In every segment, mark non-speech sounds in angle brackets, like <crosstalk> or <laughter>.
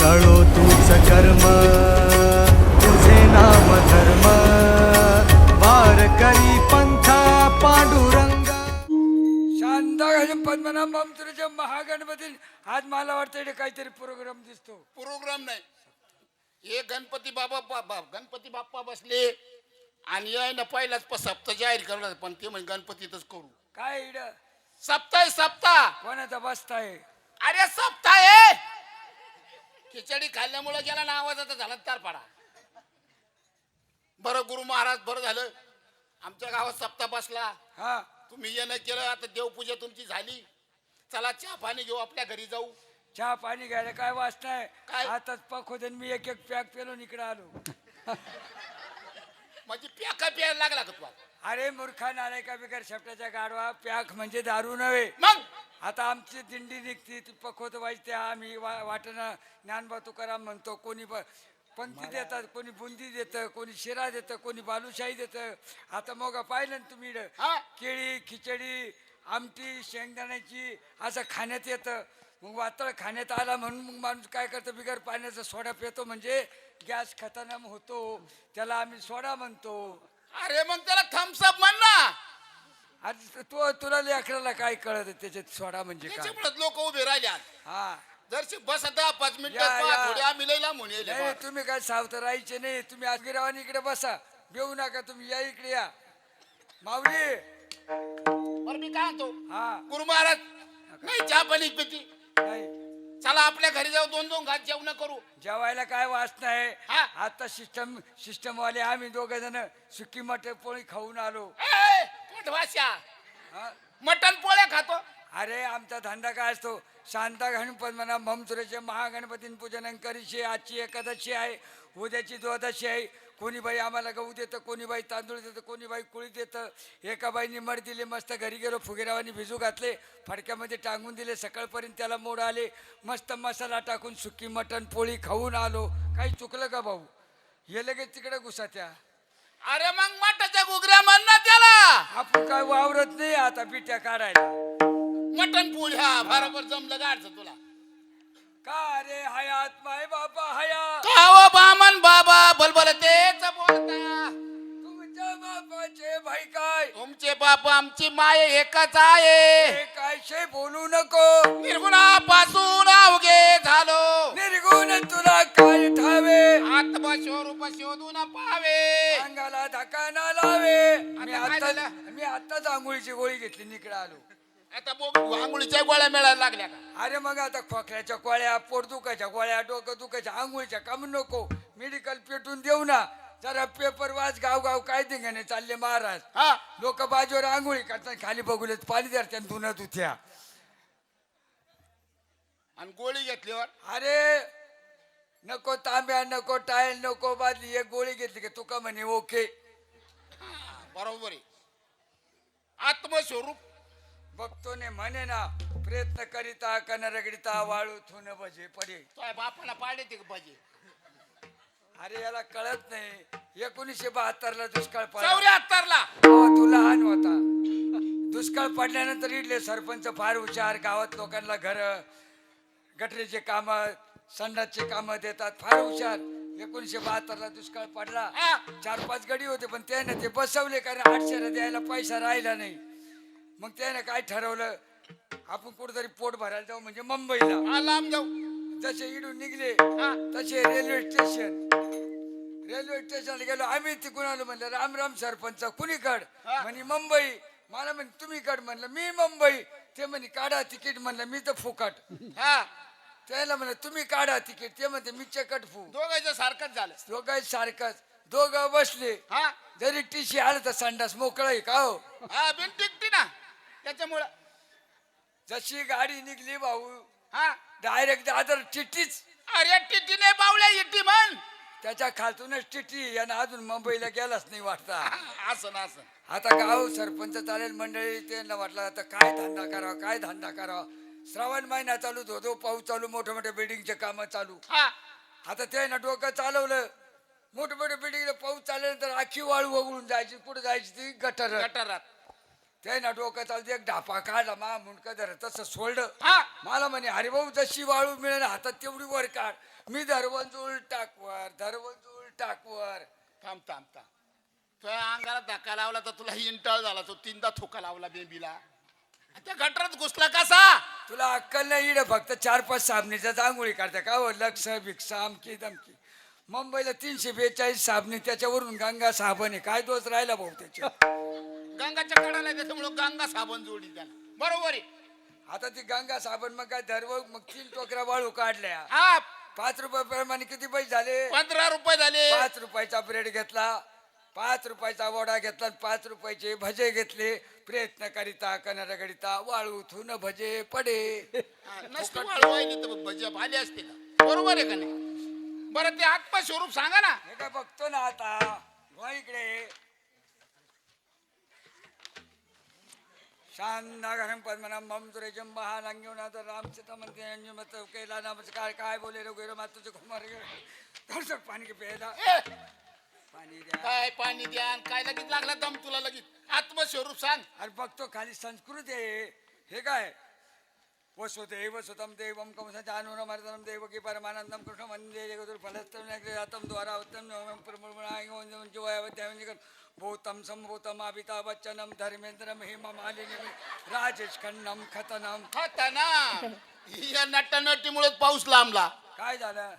कळो तूच कर्म तुझे नाम धर्म. वार करी पंथा पांडुरंगा. शांता पद्मनाभ मामसुराच्या महागणपती आज मला वाटतं काहीतरी प्रोग्राम दिसतो. प्रोग्राम नाही. हे गणपती बाबा बा- बा- गणपती बाप्पा बसले आणि याय ना पहिलाच प- सप्ताह जाहीर करणार पण ते म्हणजे गणपतीतच करू. काय इड? सप्ताह आहे, सप्ताह. कोणाचा बसताय? अरे सप्ताह आहे. खिचडी खाल्ल्यामुळे गेला ना आवाजाचा झाला तार पाडा बरं गुरु महाराज बरं झालं. आमच्या गावात सप्ताह बसला. हा. तुम्ही येणं केलं आता देवपूजा तुमची झाली. चला चहा पाणी घेऊ आपल्या घरी जाऊ. चहा पाणी घ्यायला काय वाचताय? काय? आताच पक होते आणि मी एक एक पॅक पेलो इकडे आलो. <laughs> म्हणजे प्याका प्यायला लागला का तुला अरे मूर्खा नालाय का बिगर शेपटाच्या गाडवा पॅक म्हणजे दारू नव्हे. मग? आता आमची दिंडी निघते ती पखवत वाजते आम्ही वा वाटणं ज्ञानबा तुकाराम म्हणतो कोणी ब- पंक्ती देतात कोणी बुंदी देतं कोणी शिरा देतं कोणी बालुशाही देतं. आता मग पाहिलं ना तुम्ही इकडं. हा? केळी खिचडी आमटी शेंगदाण्याची असं खाण्यात येतं. मग वातळ खाण्यात आला म्हणून मग माणूस काय करतो बिगर पाण्याचा सोडा पितो म्हणजे गॅस खतरनाक होतो. त्याला आम्ही सोडा म्हणतो. अरे मग त्याला थम्सअप म्हण ना तो तुला लेकराला काय कळत? त्याच्यात सोडा म्हणजे काय? त्याच्यामुळे लोक उभे राहिले आज. हा जरशी बस आता पाच या, मिनिटात या. थोडे आम्ही लई लांबून नाही तुम्ही काय सावत राहायचे नाही. तुम्ही आजगिरावानी इकडे बसा. बेऊ नका तुम्ही. या इकडे या. माऊली. बरं मी काय म्हणतो? हा. गुरु महाराज नाही चहा पाणी पिती नाही. चला आपल्या घरी जाऊ दोन दोन घात जेवण करू. जेवायला काय वाचत आहे? हा. आता सिस्टम सिस्टम वाले आम्ही दोघ जण सुकी मटे पोळी खाऊन आलो. ए, हा? मटण पोळ्या खातो. अरे आमचा धंदा काय असतो? शांता घालून पद्मना भमसुरेचे महागणपतीन पूजन करीशी आजची एकादशी आहे उद्याची द्वादशी आहे. कोणी बाई आम्हाला गहू देतं कोणी बाई तांदूळ देतं कोणी बाई कुळी देतं. एका बाईने मड दिले मस्त घरी गेलो फुगेरावानी भिजू घातले फडक्यामध्ये टांगून दिले सकाळपर्यंत त्याला मोड आले. मस्त मसाला टाकून सुकी मटण पोळी खाऊन आलो. काही चुकलं का भाऊ? हे लगेच तिकडे घुसात्या अरे मग मटाच्या गुगऱ्या म्हण ना त्याला. आपण काय वावरत नाही आता पिट्या काढायला. मटण पोळ्या बरोबर जमलं गाडचं तुला. का रे हयात माय बापा हया काव बामन बाबा बलबल तेच बोलता तुमच्या बापाचे भाई काय? तुमचे बाप आमची माय एकच आहे. हे काय शे बोलू नको. निर्गुणापासून मी आता काय आता झालं? मी आताच आंघोळीची गोळी घेतली निकडे आलो. आता बघ आंघोळीच्या गोळ्या मिळायला लागल्या का? अरे मग आता खोकल्याच्या गोळ्या पोट दुखायच्या गोळ्या डोकं दुखायच्या आंघोळीच्या काम नको. मेडिकल पेटून देऊ ना. जरा पेपर वाच गाव गाव काय दिंगाने चालले महाराज. हा. लोक बाजूवर आंघोळी करतात खाली बघुलेत पाणी धरत्यान धुनत उथ्या आणि गोळी घेतल्यावर? अरे नको तांब्या नको टायल नको बादली एक गोळी घेतली की तुका म्हणे ओके. बरोबर. आहे आत्मस्वरूप. बघतो ने म्हणे ना प्रयत्न करिता कन रगडिता वाळू थुन बजे पडे. तुझ्या बापाला पाडे ते पाहिजे अरे याला कळत नाही. एकोणीसशे बहात्तर ला दुष्काळ पडला. तेव्हा तू लहान होता. दुष्काळ पडल्यानंतर इथले सरपंच फार हुशार गावात लोकांना घर गटरीचे काम संडासचे काम देतात. फार हुशार. एकोणीसशे बहात्तर ला दुष्काळ पडला. चार पाच गडी होते पण त्याने ते बसवले कारण आठशेला द्यायला पैसा राहिला नाही. मग त्याने काय ठरवलं? आपण कुठेतरी पोट भरायला जाऊ म्हणजे मुंबईला. लांब जाऊ. जसे इडून निघले. तसे रेल्वे स्टेशन. रेल्वे स्टेशनला गेलो आम्ही तिकडून आलो म्हणलं राम राम सरपंच कुणीकड. म्हणे मुंबई. मला म्हणे तुम्ही कड म्हणलं मी मुंबई. ते म्हणे काढा तिकीट. म्हणलं मी तर फुकट. हा. त्याला म्हणलं तुम्ही काढा तिकीट. ते म्हणते मी चकट फू. दोघांचं सारखंच झालं. दोघं सारखंच. दोघं बसले. हा? जरी टीशी आलं तर संडास मोकळं आहे का हो? हा बिन टिकटी ना. त्याच्यामुळं. जशी गाडी निघली भाऊ. हा? डायरेक्ट दादर चिठ्ठीच अरे टिटीने बावल्या इटी म्हण. त्याच्या खालतूनच चिठ्ठी यानं अजून मुंबईला गेलाच नाही वाटता. हा, असं ना असं. आता गाव सरपंच चालेल मंडळी. त्यांना वाटलं आता काय धंदा करावा काय धंदा करावा? श्रावण महिना चालू धोधो पाऊस चालू मोठे मोठे बिल्डिंगचे कामं चालू. हा. आता ते ना डोकं चालवलं मोठे मोठे बिल्डिंग पाऊस चालल्यानंतर आखी वाळू वगळून जायची कुठे जायची ती गटर गटारात. ते ना डोकं चालतं एक ढापा काढला मा मुंडकं धर तसं सोडलं. हा. मला म्हणे अरे भाऊ जशी वाळू मिळेल हातात तेवढी वर काढ. मी धरवंजूळ टाकवर धरवंजूळ टाकवर थांब थांब थांब. तुझ्या अंगाला धक्का लावला तर तुला इंटाळ झाला तो तीनदा थोका लावला बेबीला. त्या गटरात घुसला कसा? तुला अक्कल नाही इड फक्त चार पाच साबणीच्या आंघोळी काढता का हो? लक्ष भिक्षा अमकी दमकी. मुंबईला तीनशे बेचाळीस साबणी त्याच्यावरून गंगा साबण आहे. काय दोष राहिला भाऊ त्याच्या गंगाच्या कडाला त्याच्यामुळं गंगा साबण जोडी त्याला बरोबर आहे. आता ती गंगा साबण मग काय धरव? मग तीन टोकऱ्या वाळू काढल्या. हा. पाच रुपये प्रमाणे किती पैसे झाले? पंधरा रुपये झाले. पाच रुपयाचा ब्रेड घेतला. पाच रुपयाचा वडा घेतला पाच रुपयाचे भजे घेतले. प्रयत्न करिता करिता वाळू थुन भजे पडे. नसतं वाळू वाहिली तर भजी आले असते का? बरोबर आहे का नाही? बरं ते आत्मा स्वरूप सांगा ना. हे काय बघतो ना आता? वा इकडे. शांताघरम पद्मनाम ममजुरेजम महालंग्युनाथ रामचंद्र मंदिर मत कैला नमस्कार काय बोले रे गुरु मातुझे कुमार दर्शक पाणी के पेला पाणी द्या. काय पाणी द्या आणि काय लगेच लागला दम तुला लगेच? आत्मस्वरूप सांग. अरे बघतो खाली संस्कृत आहे. हे काय? वसुदेव सुतम देवम कंसानुर मर्दनम देवकी परमानंदम कृष्ण जगदुर फलस्तम जातम द्वारा उत्तम भूतम संभूतम अमिताभ बच्चनम धर्मेंद्रम हेम मालिनी राजेश खन्नम खतनम खाता ना या नटानटीमुळे पाऊस लांबला. काय झालं?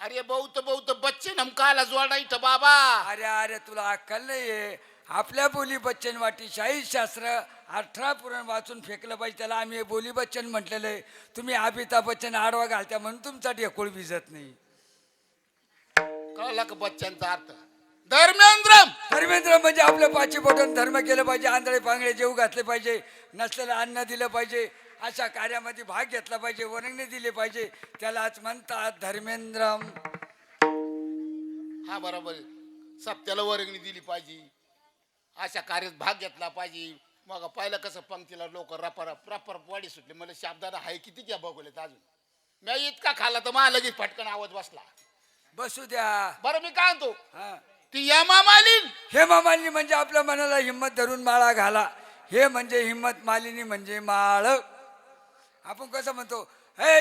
अरे बहुत बहुत बच्चे नमकाला जोडा इथं बाबा। अरे अरे तुला अक्कल नाहीये? आपल्या बोली बच्चन वाटी शाही शास्त्र अठरा पुरण वाचून फेकलं पाहिजे त्याला आम्ही बोली बच्चन म्हटलेलं आहे. तुम्ही अमिताभ बच्चन आडवा घालत्या म्हणून तुमचा ढेकोळ भिजत नाही. कळला का बच्चांचा अर्थ? धर्मेंद्रम! धर्मेंद्र म्हणजे आपल्या पाची बोटन धर्म केलं पाहिजे आंधळे पांगळे जेव घातले पाहिजे नसलेलं अन्न दिलं पाहिजे अशा कार्यामध्ये भाग घेतला पाहिजे वर्णने दिले पाहिजे. त्यालाच म्हणतात धर्मेंद्रम. हा बरोबर आहे. सप्त्याला वर्गणी दिली पाहिजे. अशा कार्यात भाग घेतला पाहिजे. मग पाहिलं कसं पंक्तीला लोक रपर प्रपर वाडी सुटले. मला शाब्दाला हाय किती क्या बघवलेत अजून. मी इतका खाल्ला तर मला लगेच फटकन आवाज बसला. बसू द्या. बरं मी काय म्हणतो? हा. ती यमा मालिन हेमा मालिनी म्हणजे आपल्या मनाला हिंमत धरून माळा घाला. हे म्हणजे हिंमत मालिनी म्हणजे माळ. आपण कसं म्हणतो हे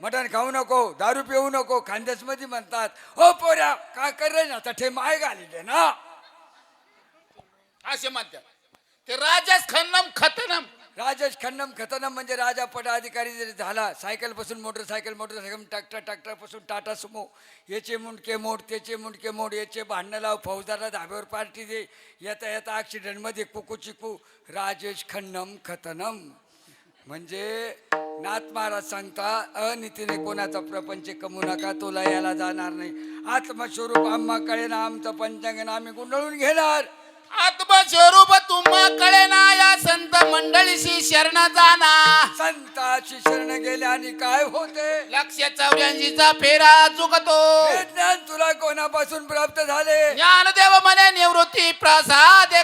मटण खाऊ नको दारू पिऊ नको खानदेशमध्ये म्हणतात हो पोऱ्या काय कर ना तठे माय घालिले ना. असे म्हणतात. ते राजाच खन्नम खतनम. राजेश खन्नम खतनम म्हणजे राजा पदाधिकारी जरी झाला सायकलपासून मोटरसायकल मोटरसायकल ट्रॅक्टर ट्रॅक्टरपासून टाटा सुमो याचे मुंडके मोड त्याचे मुंडके मोड याचे भांडणं लाव फौजदारला धाब्यावर पार्टी दे येता येता ऍक्सिडेंटमध्ये कुकू चिकू राजेश खन्नम खतनम. म्हणजे नाथ महाराज सांगता अनितीने कोणाचा प्रपंच कमू नका तुला याला जाणार नाही. आत्मस्वरूप आम्हा कळे ना आमचं पंचांगण आम्ही गुंडळून घेणार. आत्मस्वरूप तुम्हा कळे ना या संत मंडळीशी शरण जाना. संताची शरण गेले आणि काय होते? लक्ष चौऱ्याऐंशीचा फेरा चुकतो. हे ज्ञान तुला कोणापासून प्राप्त झाले? ज्ञानदेव म्हणे निवृत्ती प्रसाद